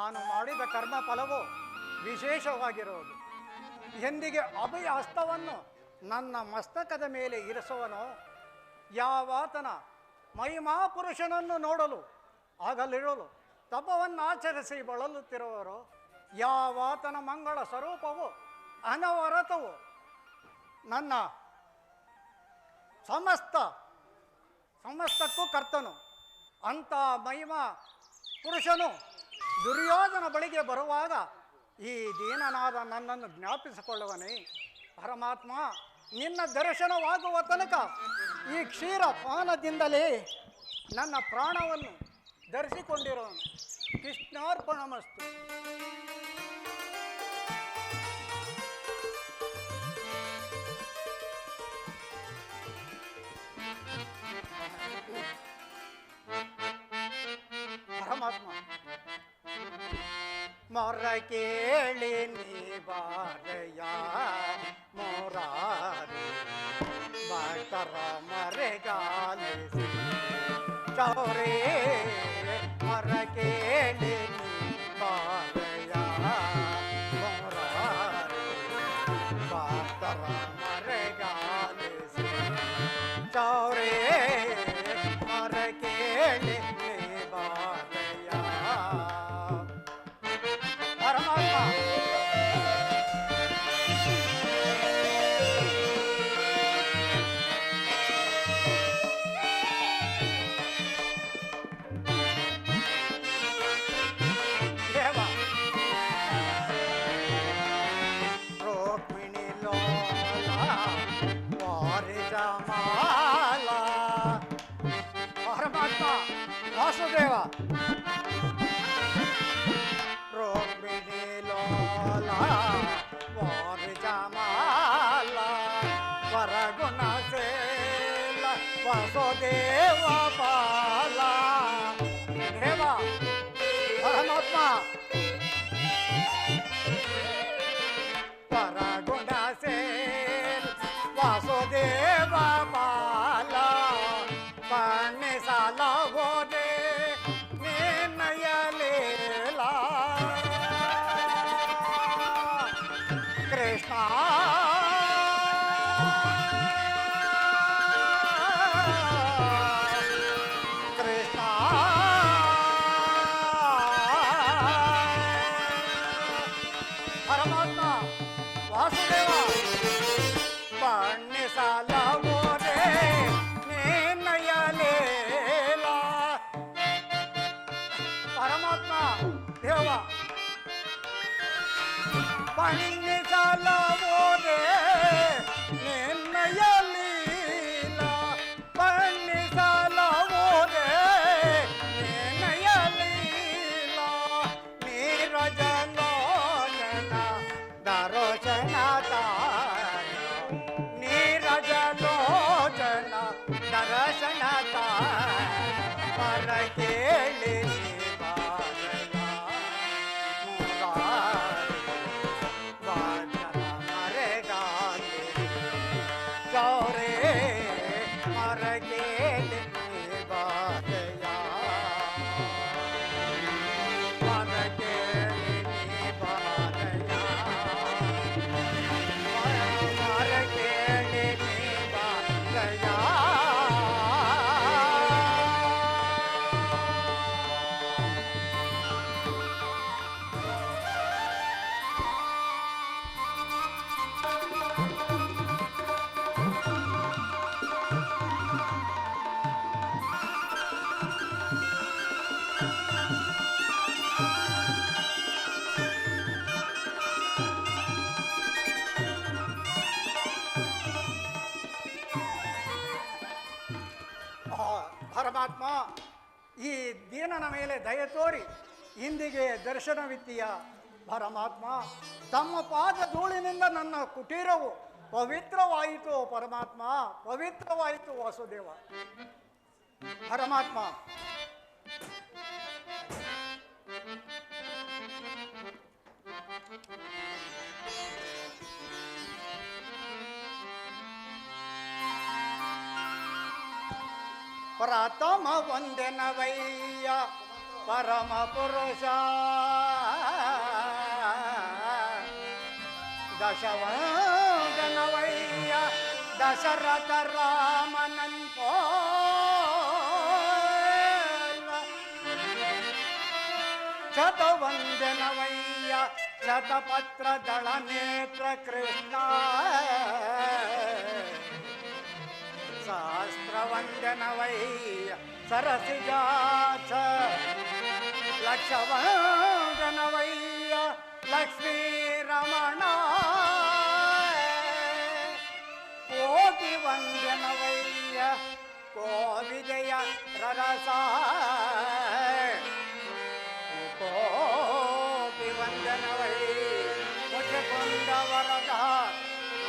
ನಾನು ಮಾಡಿದ ಕರ್ಮ ಫಲವು ವಿಶೇಷವಾಗಿರುವುದು. ಎಂದಿಗೆ ಅಭಯ ಹಸ್ತವನ್ನು ನನ್ನ ಮಸ್ತಕದ ಮೇಲೆ ಇರಿಸುವನೋ, ಯಾವಾತನ ಮಹಿಮಾ ಪುರುಷನನ್ನು ನೋಡಲು ಆಗಲಿರಲು ತಪವನ್ನು ಆಚರಿಸಿ ಬಳಲುತ್ತಿರುವರು ಯಾವಾತನ ಮಂಗಳ ಸ್ವರೂಪವು ಅನವರತವು ನನ್ನ ಸಮಸ್ತ, ಸಮಸ್ತಕ್ಕೂ ಕರ್ತನು. ಅಂಥ ಮಹಿಮಾ ಪುರುಷನು ದುರ್ಯೋಧನ ಬಳಿಗೆ ಬರುವಾಗ ಈ ದೀನನಾದ ನನ್ನನ್ನು ಜ್ಞಾಪಿಸಿಕೊಳ್ಳುವನೇ. ಪರಮಾತ್ಮ, ನಿನ್ನ ದರ್ಶನವಾಗುವ ತನಕ ಈ ಕ್ಷೀರ ಪಾನದಿಂದಲೇ ನನ್ನ ಪ್ರಾಣವನ್ನು ಧರಿಸಿಕೊಂಡಿರೋನು ಕೃಷ್ಣಾರ್ಪಣಮಸ್ತು. ಪರಮಾತ್ಮ ಮೊರ ಕೇಳಿ ನೀ ಬಾರಯ್ಯ ಮೊರಾರಿ ಭಕ್ತರ ಮರೆಗಾಲಿಸಿ ಚೌರೇ ಮೊರ ಕೇಳಿ ವಸುದೇವ ಬಾಲ பணிந்து சாலவோரே ಈ ದೀನನ ಮೇಲೆ ದಯ ತೋರಿ ಇಂದಿಗೆ ದರ್ಶನವಿದ್ದೀಯ ಪರಮಾತ್ಮ, ತಮ್ಮ ಪಾದ ಧೂಳಿನಿಂದ ನನ್ನ ಕುಟೀರವು ಪವಿತ್ರವಾಯಿತು ಪರಮಾತ್ಮ, ಪವಿತ್ರವಾಯಿತು ವಾಸುದೇವ. ಪರಮಾತ್ಮ. प्रथम वंदन वैया परम पुरुष दशवंदन वैया दशरथ रामन को शतवंदन वैया शतपत्र दल नेत्र कृष्ण सहस्रवन्दन वै सरस लक्षवैया लक्ष्मी रमण कोपि वन्दन वैया को ररसा। कोऽपि वन्दन वै पुरता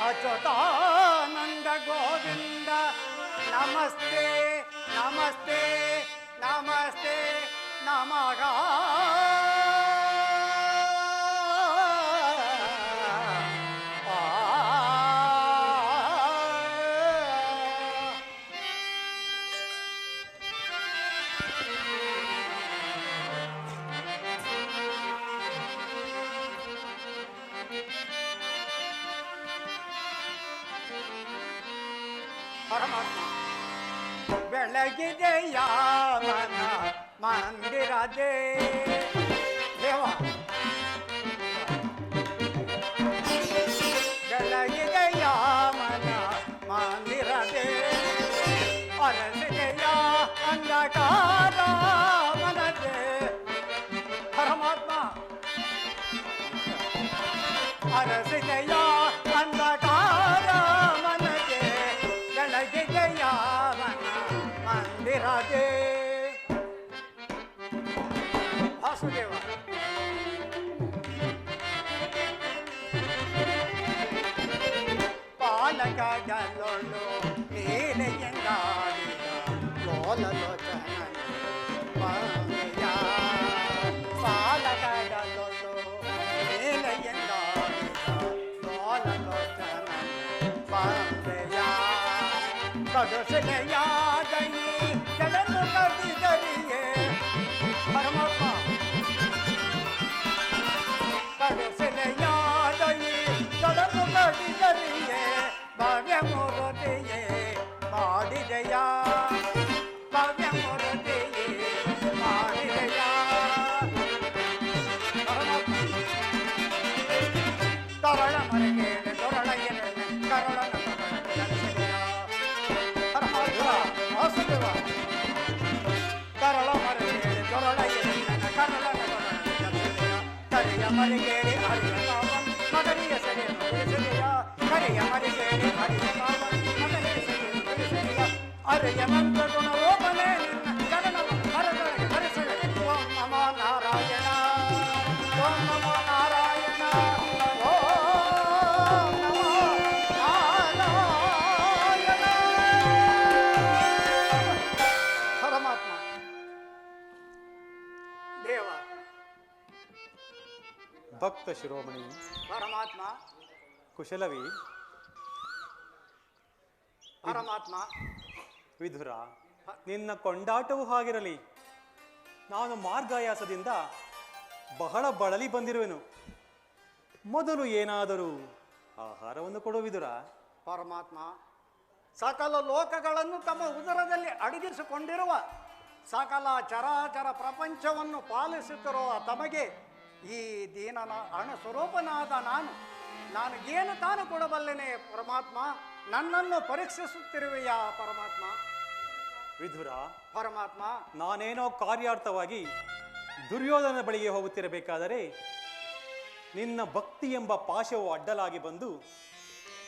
अच नमस्ते नमस्ते नमस्ते नमः રાધે દેવા ચલાઈ ગયા મના માંદિરા દે અરસ ગયા અંધકારા ಕಡುಸಲೆಯಾದಯಿ ಜಗತ್ತು ಕದಿದರಿಯೇ ಪರಮಾತ್ಮ ಕಡುಸಲೆಯಾದಯಿ ಜಗತ್ತು ಕದಿದರಿಯೇ ಭವ್ಯ ಮೂರುತಿಯೇ ಮಾಡಿದೆಯ? Are you a you a you a you a you a man? Are you a you a you a you a man? Are you a you a you a you? ಭಕ್ತ ಶಿರೋಮಣಿ. ಪರಮಾತ್ಮ. ಕುಶಲವಿ. ಪರಮಾತ್ಮ. ವಿಧುರ. ನಿನ್ನ ಕೊಂಡಾಟವೂ ಹಾಗಿರಲಿ. ನಾನು ಮಾರ್ಗಾಯಾಸದಿಂದ ಬಹಳ ಬಳಲಿ ಬಂದಿರುವೆನು. ಮೊದಲು ಏನಾದರೂ ಆಹಾರವನ್ನು ಕೊಡು ವಿಧುರ. ಪರಮಾತ್ಮ ಸಕಲ ಲೋಕಗಳನ್ನು ತಮ್ಮ ಉದರದಲ್ಲಿ ಅಡಗಿಸಿಕೊಂಡಿರುವ ಸಕಲ ಚರಾಚರ ಪ್ರಪಂಚವನ್ನು ಪಾಲಿಸುತ್ತಿರುವ ತಮಗೆ ಈ ದೀನನ ಅಣಸ್ವರೂಪನಾದ ನಾನು ನಾನು ಏನು ತಾನು ಕೊಡಬಲ್ಲೆನೆ ಪರಮಾತ್ಮ? ನನ್ನನ್ನು ಪರೀಕ್ಷಿಸುತ್ತಿರುವೆಯಾ ಪರಮಾತ್ಮ? ವಿಧುರ ಪರಮಾತ್ಮ. ನಾನೇನೋ ಕಾರ್ಯಾರ್ಥವಾಗಿ ದುರ್ಯೋಧನ ಬಳಿಗೆ ಹೋಗುತ್ತಿರಬೇಕಾದರೆ ನಿನ್ನ ಭಕ್ತಿ ಎಂಬ ಪಾಶವು ಅಡ್ಡಲಾಗಿ ಬಂದು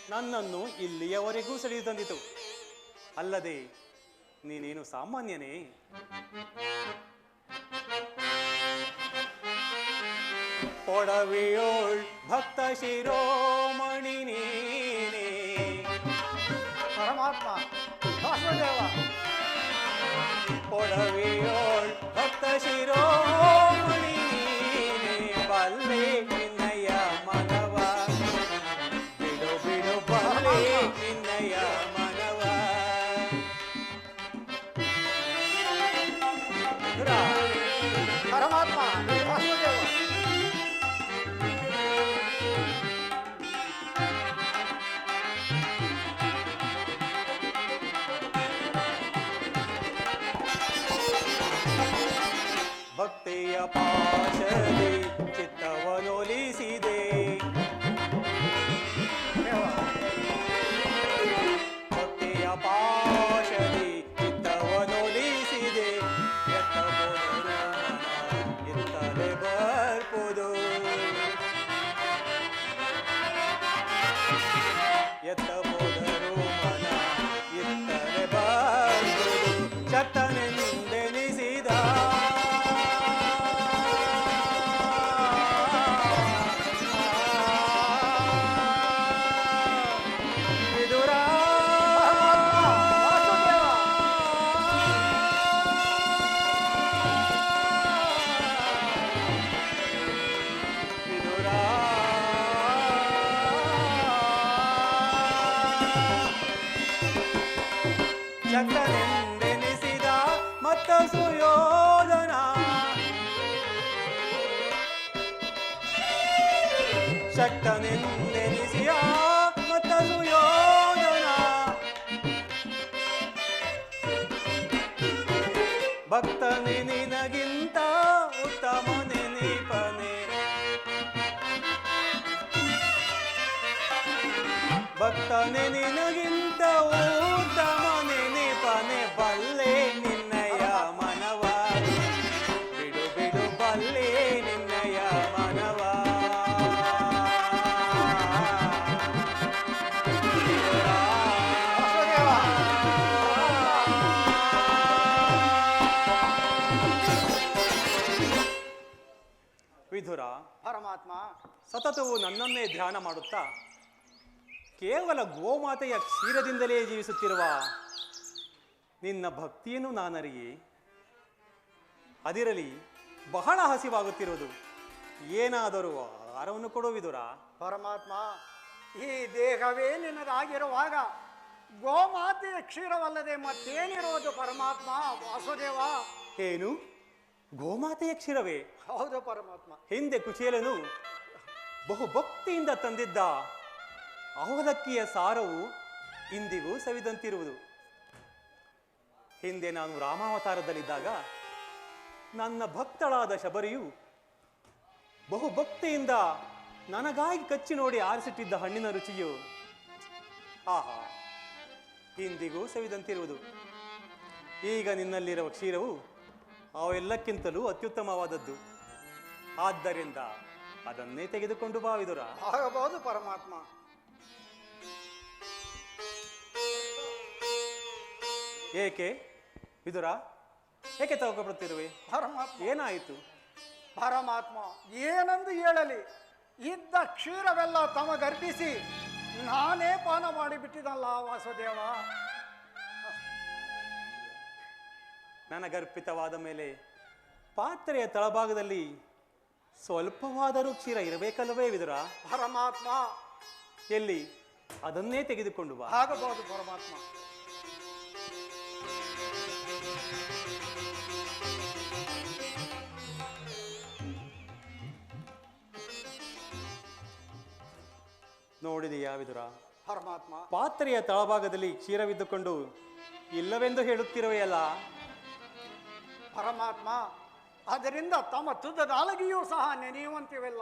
ನನ್ನನ್ನು ಇಲ್ಲಿಯವರೆಗೂ ಸೆಳೆದು ತಂದಿತು. ಅಲ್ಲದೆ ನೀನೇನು ಸಾಮಾನ್ಯನೇ? ಪೊಡವಿಯೋಳ್ ಭಕ್ತ ಶಿರೋಮಣಿ ನೀನೇ. ಪರಮಾತ್ಮ ವಾಸುದೇವ. ಪೊಡವಿಯೋಳ್ ಭಕ್ತ ಶಿರೋಮಣಿ ಶಕ್ತನೆಂದೆನಿಸಿಯ ಮತ್ತ ಸುಯೋಧನ ಭಕ್ತನೆ ನಿನಗಿಂತ ಉತ್ತಮ ನೆನಪನೆ ಭಕ್ತನೆ ನಿನಗಿಂತ ವಿಧುರ ಪರಮಾತ್ಮ ಸತತವು ನನ್ನನ್ನೇ ಧ್ಯಾನ ಮಾಡುತ್ತಾ ಕೇವಲ ಗೋಮಾತೆಯ ಕ್ಷೀರದಿಂದಲೇ ಜೀವಿಸುತ್ತಿರುವ ನಿನ್ನ ಭಕ್ತಿಯನ್ನು ನಾನರಿಗೆ ಅದಿರಲಿ ಬಹಳ ಹಸಿವಾಗುತ್ತಿರುವುದು. ಏನಾದರೂ ಆಹಾರವನ್ನು ಕೊಡುವ ವಿದುರ ಪರಮಾತ್ಮ ಈ ದೇಹವೇ ನಿನ್ನದಾಗಿರುವಾಗ ಗೋಮಾತೆಯ ಕ್ಷೀರವಲ್ಲದೆ ಮತ್ತೇನಿರುವುದು ಪರಮಾತ್ಮ ವಾಸುದೇವ? ಏನು? ಗೋಮಾತೆಯ ಕ್ಷೀರವೇ. ಹೌದು ಪರಮಾತ್ಮ. ಹಿಂದೆ ಕುಚೇಲನು ಬಹು ಭಕ್ತಿಯಿಂದ ತಂದಿದ್ದ ಅವಲಕ್ಕಿಯ ಸಾರವು ಇಂದಿಗೂ ಸವಿದಂತಿರುವುದು. ಹಿಂದೆ ನಾನು ರಾಮಾವತಾರದಲ್ಲಿದ್ದಾಗ ನನ್ನ ಭಕ್ತಳಾದ ಶಬರಿಯು ಬಹು ಭಕ್ತಿಯಿಂದ ನನಗಾಗಿ ಕಚ್ಚಿ ನೋಡಿ ಆರಿಸಿಟ್ಟಿದ್ದ ಹಣ್ಣಿನ ರುಚಿಯು. ಆಹಾ ಇಂದಿಗೂ ಸವಿದಂತಿರುವುದು. ಈಗ ನಿನ್ನಲ್ಲಿರುವ ಕ್ಷೀರವು ಅವೆಲ್ಲಕ್ಕಿಂತಲೂ ಅತ್ಯುತ್ತಮವಾದದ್ದು. ಆದ್ದರಿಂದ ಅದನ್ನೇ ತೆಗೆದುಕೊಂಡು ಬಾವಿದುರ ಆಗಬಹುದು ಪರಮಾತ್ಮ. ಏಕೆ? ವಿದುರ ಏಕೆ ತಗೊಬರುತ್ತಿರುವೆ ಪರಮಾತ್ಮ. ಏನಾಯಿತು? ಪರಮಾತ್ಮ ಏನೆಂದು ಹೇಳಲಿ? ಇದ್ದ ಕ್ಷೀರವೆಲ್ಲ ತಮಗರ್ಪಿಸಿ ನಾನೇ ಪಾನ ಮಾಡಿಬಿಟ್ಟಿದಲ್ಲ ವಾಸುದೇವ. ನನಗರ್ಪಿತವಾದ ಮೇಲೆ ಪಾತ್ರೆಯ ತಳಭಾಗದಲ್ಲಿ ಸ್ವಲ್ಪವಾದರೂ ಕ್ಷೀರ ಇರಬೇಕಲ್ಲವೇ ವಿದುರ? ಪರಮಾತ್ಮ. ಎಲ್ಲಿ? ಅದನ್ನೇ ತೆಗೆದುಕೊಂಡು ಬಾ. ಆಗಬಹುದು ಪರಮಾತ್ಮ. ನೋಡಿದೆಯಾ ವಿದುರ? ಪರಮಾತ್ಮ. ಪಾತ್ರೆಯ ತಳಭಾಗದಲ್ಲಿ ಕ್ಷೀರವಿದ್ದುಕೊಂಡು ಇಲ್ಲವೆಂದು ಹೇಳುತ್ತಿರುವೆಯಲ್ಲ? ಪರಮಾತ್ಮ. ಅದರಿಂದ ತಮ್ಮ ತುದ್ದದಾಲಗಿಯೂ ಸಹ ನೆನೆಯುವಂತಿವೆಲ್ಲ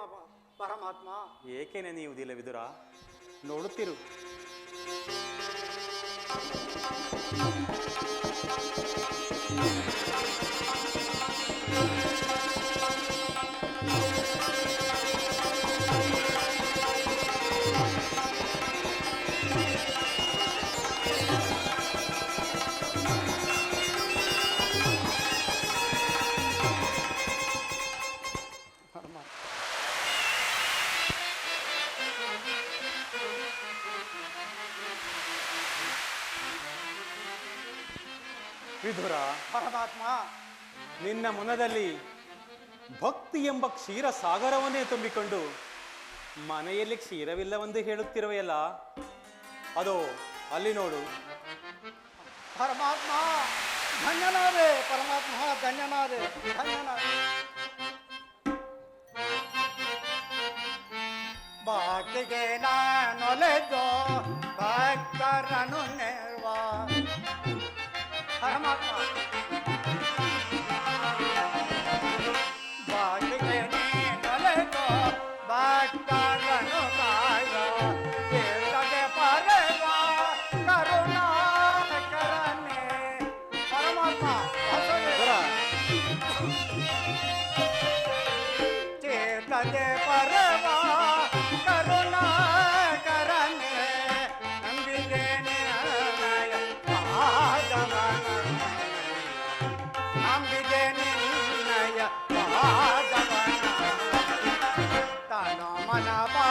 ಪರಮಾತ್ಮ. ಏಕೆ ನೆನೆಯುವುದಿಲ್ಲ ವಿದುರ? ನೋಡುತ್ತಿರು. ನಿನ್ನ ಮನದಲ್ಲಿ ಭಕ್ತಿ ಎಂಬ ಕ್ಷೀರ ಸಾಗರವನ್ನೇ ತುಂಬಿಕೊಂಡು ಮನೆಯಲ್ಲಿ ಕ್ಷೀರವಿಲ್ಲವೆಂದು ಹೇಳುತ್ತಿರುವೆಯಲ್ಲ, ಅದು ಅಲ್ಲಿ ನೋಡು. ಪರಮಾತ್ಮ, ಧನ್ಯನಾದೆ ಪರಮಾತ್ಮ, ಧನ್ಯನಾದೆ ಧನ್ಯನಾದೆ. ಭಕ್ತಿಗೆ ನಾನೊಲೆದೋ ಭಕ್ತರನು ನೆರವ. ಪರಮಾತ್ಮ ತನು ಮನ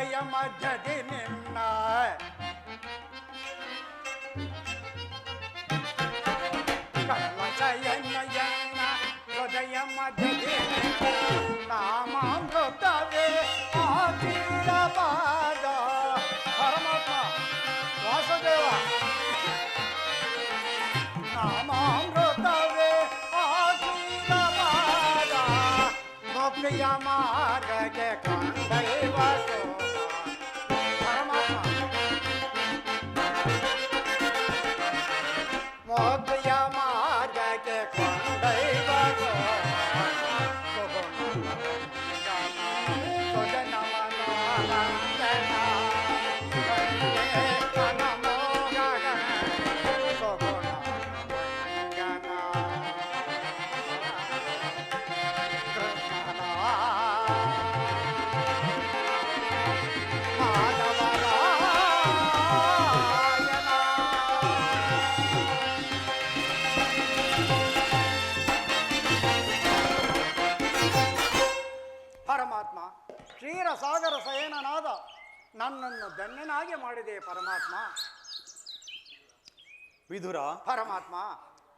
ಹೃದಯ ಮಧ್ಯದಿ ನಿನ್ನ ಕಡಲ ಶಯನ ಎನ್ನ ಹೃದಯ ಮಧ್ಯದಿ ನಿನ್ನ ನಾಮಾಮೃತವೇ ಆತೀರವಾದ ಪರಮಾತ್ಮ ವಾಸುದೇವ ನಾಮಾಮೃತವೇ ಆತೀರವಾದ ಮುಕ್ತಿಯ ಮಾರ್ಗಕ್ಕೆ ಕೊಂಡೈವ ಮಾಡಿದೆ ಪರಮಾತ್ಮ. ವಿಧುರ ಪರಮಾತ್ಮ.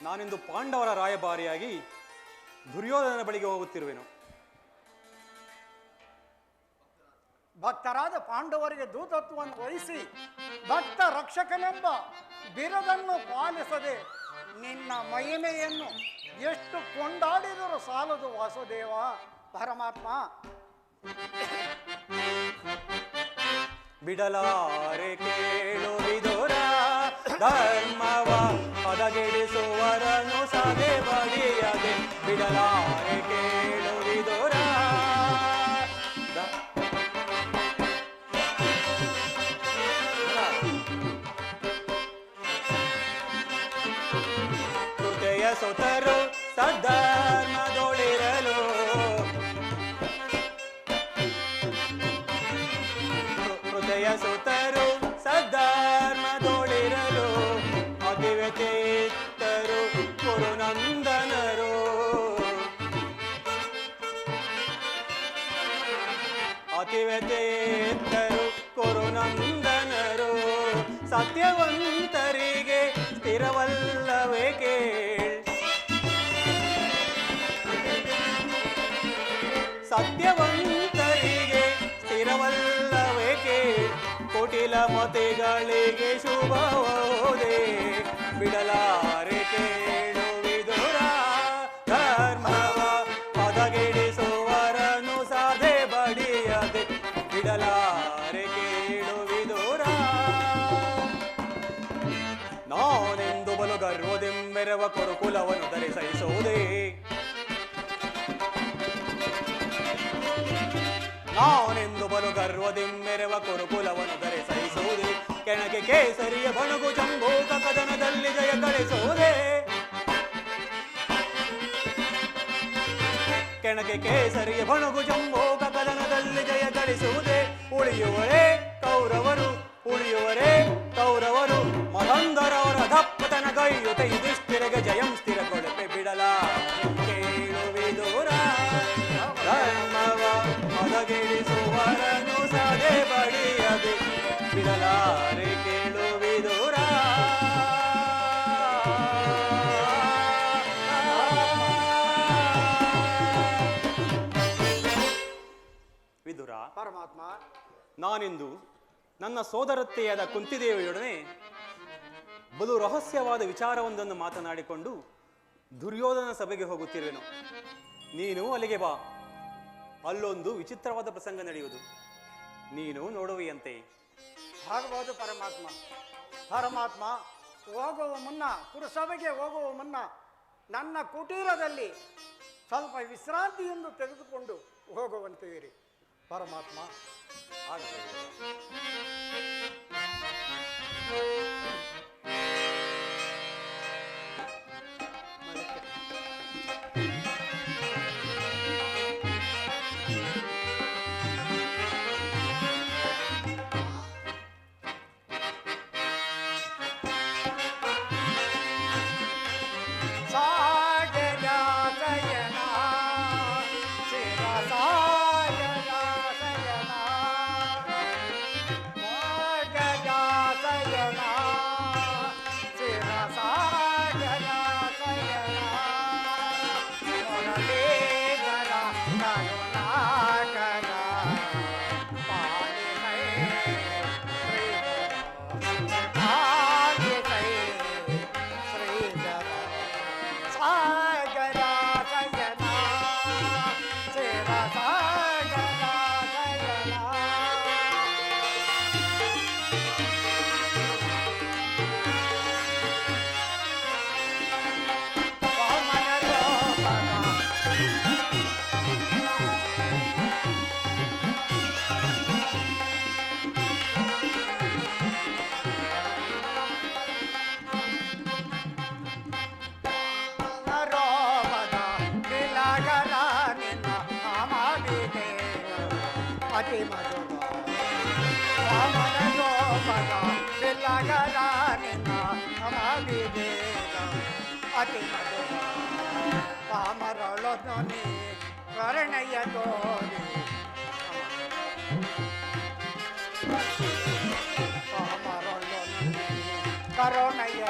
ನಾನಿಂದು ಪಾಂಡವರ ರಾಯಭಾರಿಯಾಗಿ ದುರ್ಯೋಧನ ಬಳಿಗೆ ಹೋಗುತ್ತಿರುವೆನು. ಭಕ್ತರಾದ ಪಾಂಡವರಿಗೆ ದೂತತ್ವವನ್ನು ವಹಿಸಿ ಭಕ್ತ ರಕ್ಷಕನೆಂಬ ಬಿರದನ್ನು ಪಾಲಿಸದೆ ನಿನ್ನ ಮಹಿಮೆಯನ್ನು ಎಷ್ಟು ಕೊಂಡಾಡಿದರೂ ಸಾಲದು ವಾಸುದೇವ ಪರಮಾತ್ಮ. ಬಿಡಲಾರೆ ಕೇಳು ವಿದುರ ಧರ್ಮವ ಪದಗೆಡಿಸುವರನು ಸದೆ ಬಗೆಯದೆ ಬಿಡಲಾರೆ ಕೇಳು ಶುಭವೋದೆ. ಬಿಡಲಾರೆ ಕೇಳು ವಿದುರ ಧರ್ಮವ ಪದಗಿಡಿಸುವರನು ಸಾಧೆ ಬಡಿಯದೆ. ಬಿಡಲಾರೆ ಕೇಳು ವಿದುರ ನಾನೆಂದು ಬಲು ಗರ್ವದೆಂಬೆರವ ಕುರುಕುಲವನ್ನು ಧರಿಸೈಸುವುದೇ ನಾನೆಂದು ಬಲು ಗರ್ವದೆಂಬೆರವ ಕುರುಕುಲವನ್ನು ಧರಿಸೈಸುವುದೇ ಕೆಣಕೆ ಕೇಸರಿಯ ಬಣಗು ಜಂಬೂಕ ಕದನದಲ್ಲಿ ಜಯ ಗಳಿಸೋದೆ ಕೆಣಗೆ ಕೇಸರಿಯ ಬಣಗು ಜಂಬೂಕ ಕದನದಲ್ಲಿ ಜಯ ಗಳಿಸುವುದೇ ಉಳಿಯುವರೇ ಕೌರವರು ಉಳಿಯುವರೇ ಕೌರವರು. ಮದಂಧರವರ ದಪ್ಪತನ ಗೈಯುತೆ ಯುಧಿಷ್ಠಿರಗೆ ಜಯಂ ಸ್ಥಿರಗೊಳಪೆ ಬಿಡಲ. ಕೇಳುವಿದೂರ ಧರ್ಮವ ಮದಗಿಡಿಸುವರನು ಸದೆ ಬಡಿಯದೆ. ಕೇಳುವಿದೂರ. ವಿದುರ ಪರಮಾತ್ಮ. ನಾನಿಂದು ನನ್ನ ಸೋದರತ್ತೆಯಾದ ಕುಂತಿದೇವಿಯೊಡನೆ ಬಲು ರಹಸ್ಯವಾದ ವಿಚಾರವೊಂದನ್ನು ಮಾತನಾಡಿಕೊಂಡು ದುರ್ಯೋಧನ ಸಭೆಗೆ ಹೋಗುತ್ತಿರುವೆನು. ನೀನು ಅಲ್ಲಿಗೆ ಬಾ. ಅಲ್ಲೊಂದು ವಿಚಿತ್ರವಾದ ಪ್ರಸಂಗ ನಡೆಯುವುದು. ನೀನು ನೋಡುವಿಯಂತೆ. ಆಗಬಹುದು ಪರಮಾತ್ಮ ಪರಮಾತ್ಮ, ಹೋಗುವ ಮುನ್ನ, ಪುರಸಭೆಗೆ ಹೋಗುವ ಮುನ್ನ ನನ್ನ ಕುಟೀರದಲ್ಲಿ ಸ್ವಲ್ಪ ವಿಶ್ರಾಂತಿಯನ್ನು ತೆಗೆದುಕೊಂಡು ಹೋಗುವಂತೀರಿ ಪರಮಾತ್ಮ ಆಗಬಹುದು. ಅತಿ ಮಧು ಪಾಮರೊಳದು ನೀ ಕರ್ಣಯ ತೋರಿ ಪಾಮರೊಳದು ಕರುಣಯ್ಯ